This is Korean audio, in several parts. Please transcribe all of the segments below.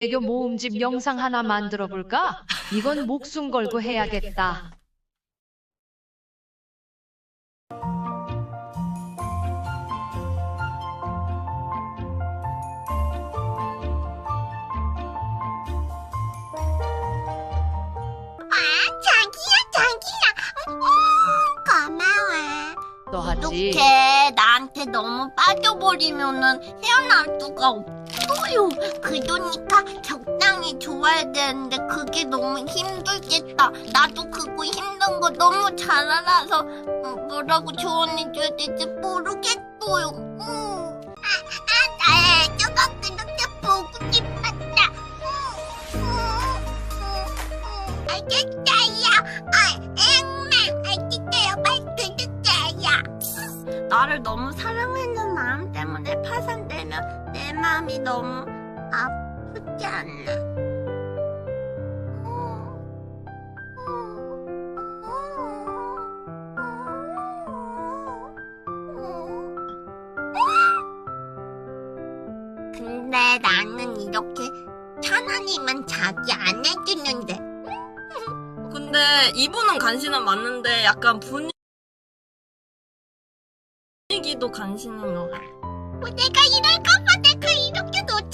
애교 모음집 영상 하나 만들어 볼까? 이건 목숨 걸고 해야겠다. 음, 고마워 너 하지. 이렇게 나한테 너무 빠져버리면은 헤어날 수가 없 어요 그러니까 적당히 좋아야 되는데 그게 너무 힘들겠다 나도 그거 힘든 거 너무 잘 알아서 음, 뭐라고 조언해줘야 될지 모르겠어요 음. 아, 아, 나 애교가 그렇게 보고 싶었다 음, 음, 음, 음. 알겠어요 아, 앵마 알겠어요 말 들을게요 나를 너무 사랑하는 마음 때문에 파산되면 내 마음이 너무 아프지 않나? 근데 나는 이렇게 천원이면 자기 안 해주는데 근데 이분은 간신은 맞는데 약간 분위기도 간신인 것 같아. 뭐 내가 이럴까봐 내가 이렇게 노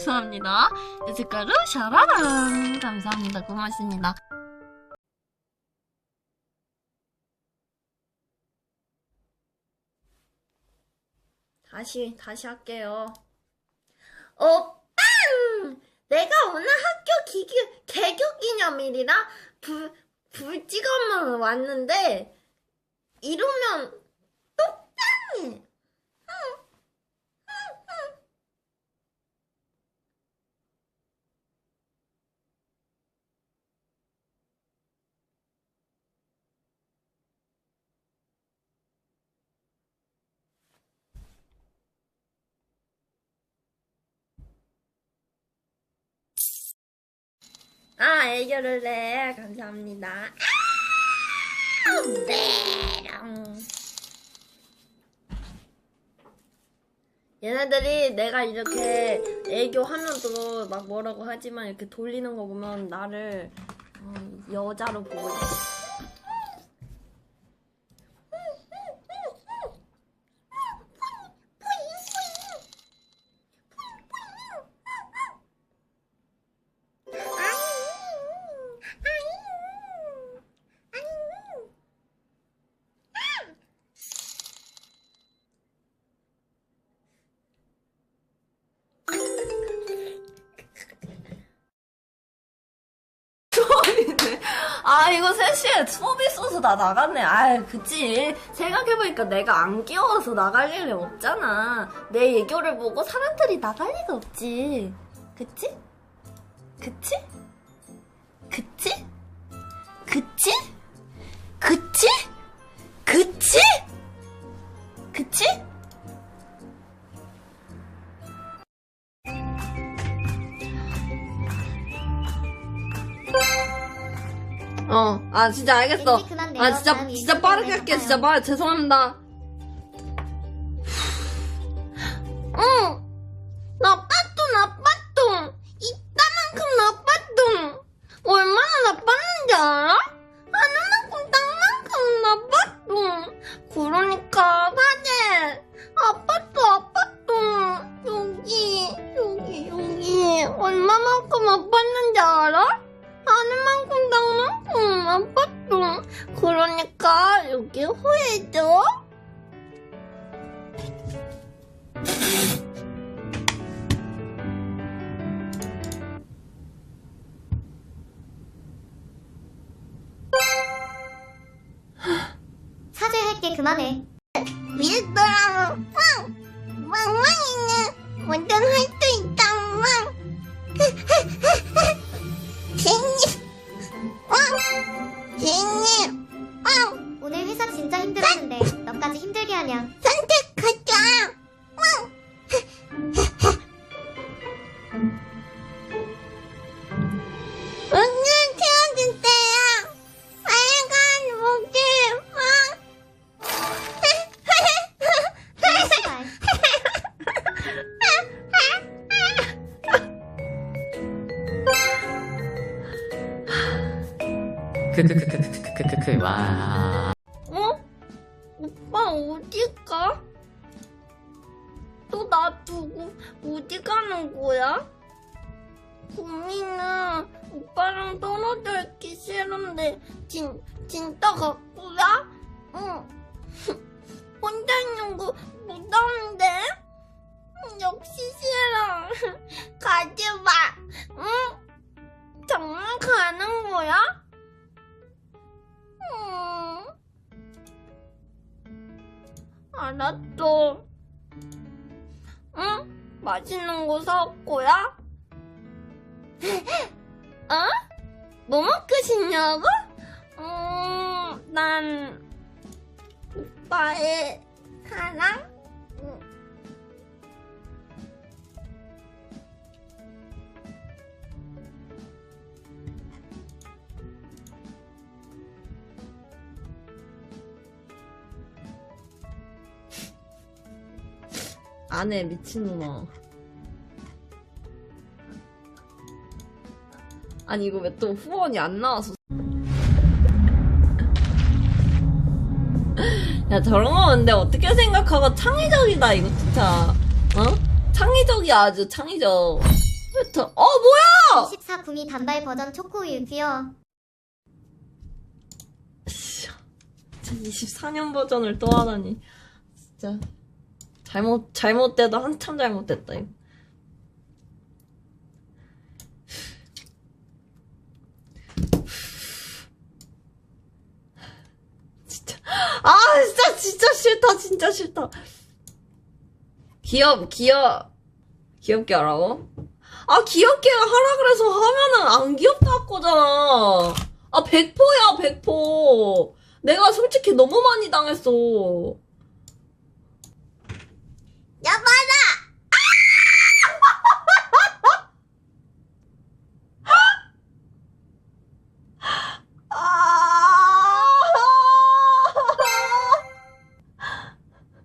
감사합니다. 여태까지 샤라란 감사합니다. 고맙습니다. 다시 다시 할게요. 오빠! 내가 오늘 학교 기기, 개교 기념일이라 불, 불찍어만 왔는데 이러면 똑당해. 아, 애교를 내. 감사합니다. 아, 네. 얘네들이 내가 이렇게 애교하면서 막 뭐라고 하지만 이렇게 돌리는 거 보면 나를 어, 여자로 보고 있어. 아 이거 3시에 소비 소스 다 나갔네 아 그치 생각해보니까 내가 안 귀여워서 나갈 일이 없잖아 내 애교를 보고 사람들이 나갈 리가 없지 그치? 그치? 그치? 그치? 그치? 그치? 그치? 어, 아 진짜 알겠어. 아 진짜. 진짜 빠르게 할게. 진짜 말 죄송합니다. 그러니까 여기 후회줘. 사죄할게 그만해 미스터랑 왕 왕왕이는 완전 할수있 크크크크크크크크크 와. 어? 사올 거야? 어? 뭐 먹고 싶냐고? 음, 난 오빠의 사랑? 응. 안해 미친놈아 아니 이거 왜 또 후원이 안 나와서. 야 저런 거 근데 어떻게 생각하고 창의적이다 이거 진짜. 어? 창의적이야 아주 창의적. 왜어 뭐야! 14 구미 단발 버전 초코우유 귀여워. 24년 버전을 또 하다니. 진짜 잘못 잘못돼도 한참 잘못됐다 이거 진짜 아 진짜 싫다 진짜 싫다 귀엽 귀엽 귀엽게 하라고? 아 귀엽게 하라 그래서 하면은 안 귀엽다 할 거잖아 아 100%야 100% 내가 솔직히 너무 많이 당했어. 여봐라!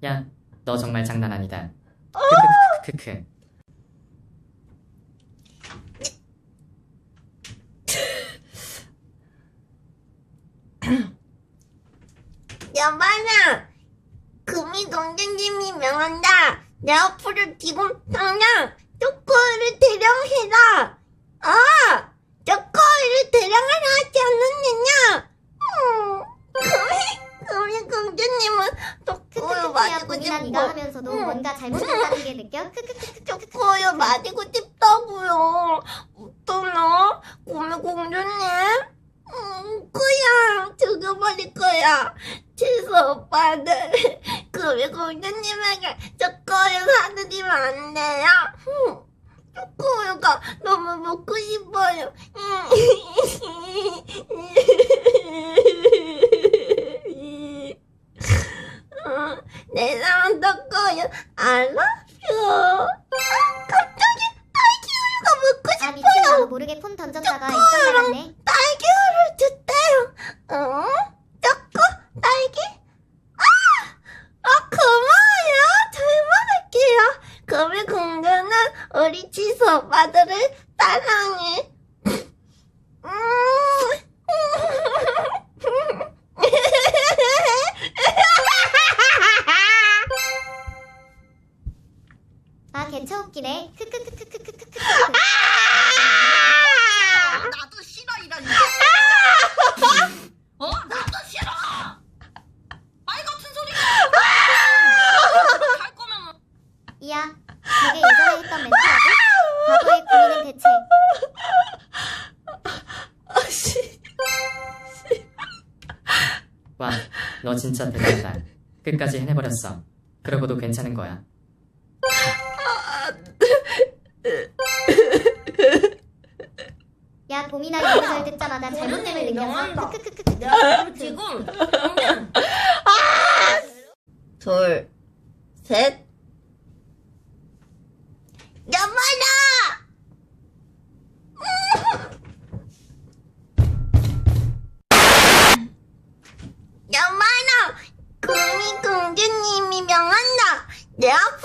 야, 너 정말 장난 아니다. 크크크크크크. 여봐라! 금이 동전님이 명한다! 내 앞으로 지금 당장 초코를 대령해라! 아! 초코를 대령하라 하지 않았느냐? 음, 금이 공주님은 크크크크야 마시고 보미나 싶어. 네가 하면서도 응. 뭔가 잘못했다는 게 느껴? 크크크크 초코를 마시고 싶다고요. 어떠나? 고미 공주님? 음, 그냥 죽여버릴 거야. 치수 오빠들. 고미 공주님에게 초코를 사드리면 안 돼요? 음, 초코우유가 너무 먹고 싶어요. 음, 내 사랑 초코우유 I love you. 갑자기 딸기 우유가 먹고 아 미친 싶어요. 나도 모르게 폰 던졌다가 입장 나갔네. 웃기네. 크크크크크크크크. 나도 싫어 이런 어? 나도 싫어 말 같은 소리가 할 거면 이야 되게 예전에 했던 멘트라고? 과거의 고민은 대체 아씨. 와, 너 진짜 대단하다. 끝까지 해내버렸어. 그러고도 괜찮은 거야. 야이 구절 듣자마자 잘못됨을 느꼈어. 명한다. 크크크크크. 야 지금 당장 둘 셋. 여봐라 여봐라 금이 공주님이 명한다 내 앞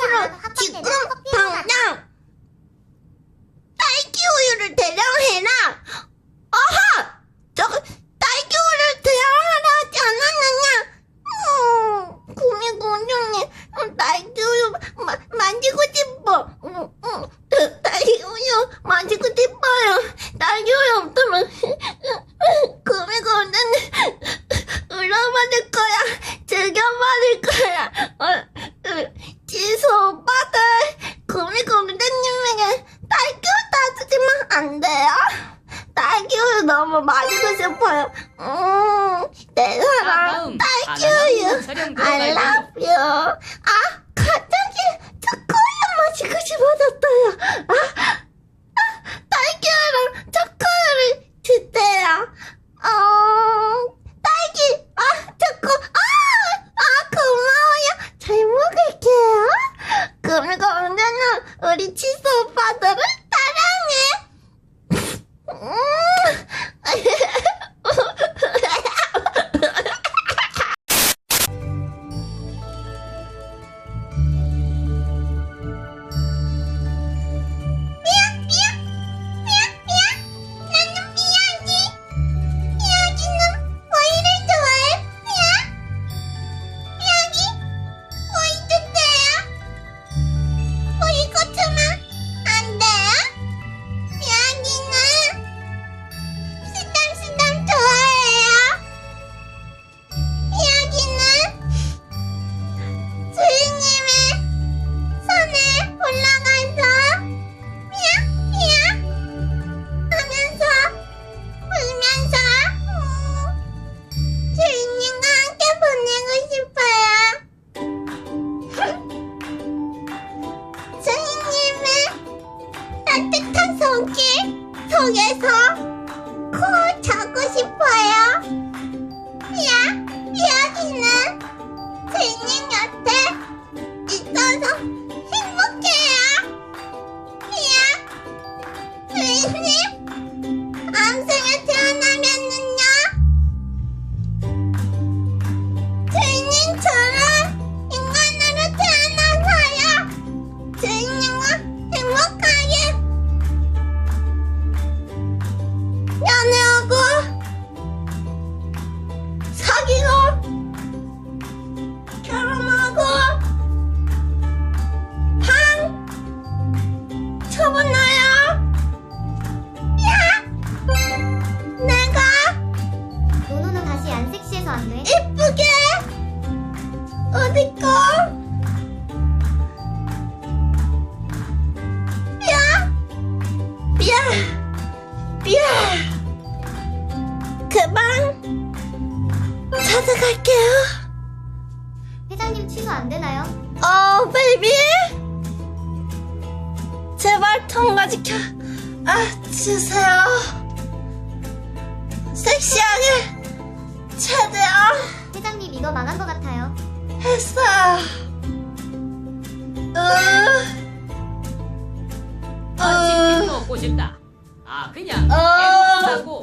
먹고 싶다. 아, 그냥 어. 행복하고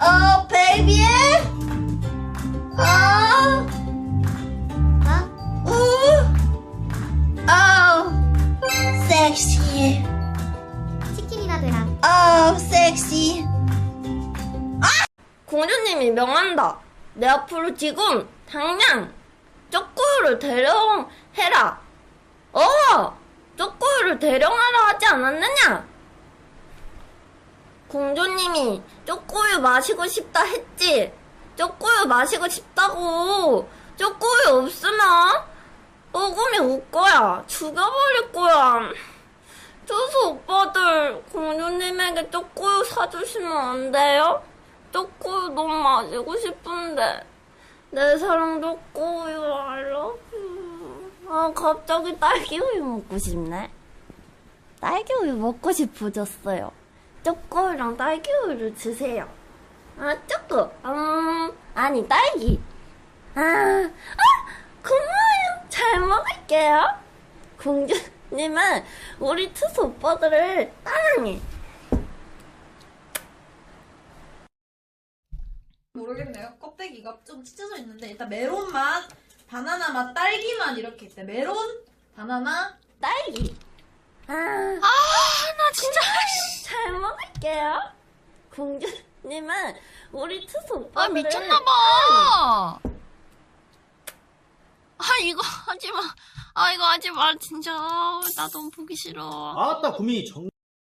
어, 베이비. 어, 어? 우, 어, 섹시. 치킨이나 되라. 어, 섹시. 공주님이 명한다. 내 앞으로 지금 당장 쪼꼬유를 대령해라. 어, 쪼꼬유를 대령하라 하지 않았느냐? 공주님이 쪼꼬유 마시고 싶다 했지. 쪼꼬유 마시고 싶다고. 쪼꼬유 없으면 먹으면 올 거야. 죽여버릴 거야. 저서 오빠들 공주님에게 쪼꼬유 사주시면 안 돼요? 쪼꼬유 너무 마시고 싶은데 내 사랑 쪼꼬유 알러 아 갑자기 딸기 우유 먹고 싶네 딸기 우유 먹고 싶어졌어요 쪼꼬유랑 딸기우유를 주세요. 아 쪼꼬 음 아니 딸기. 아, 아 고마워요. 잘 먹을게요. 공주님은 우리 투수 오빠들을 사랑해. 모르겠네요. 껍데기가 좀 찢어져 있는데 일단 메론 맛, 바나나 맛, 딸기 맛 이렇게 있대. 메론, 바나나, 딸기. 아, 나 진짜 잘 먹을게요. 공주님은 우리 투수 오빠들을 아 미쳤나봐. 아 이거 하지 마. 아 이거 하지 마 진짜. 아, 나 너무 보기 싫어. 아따 구미 정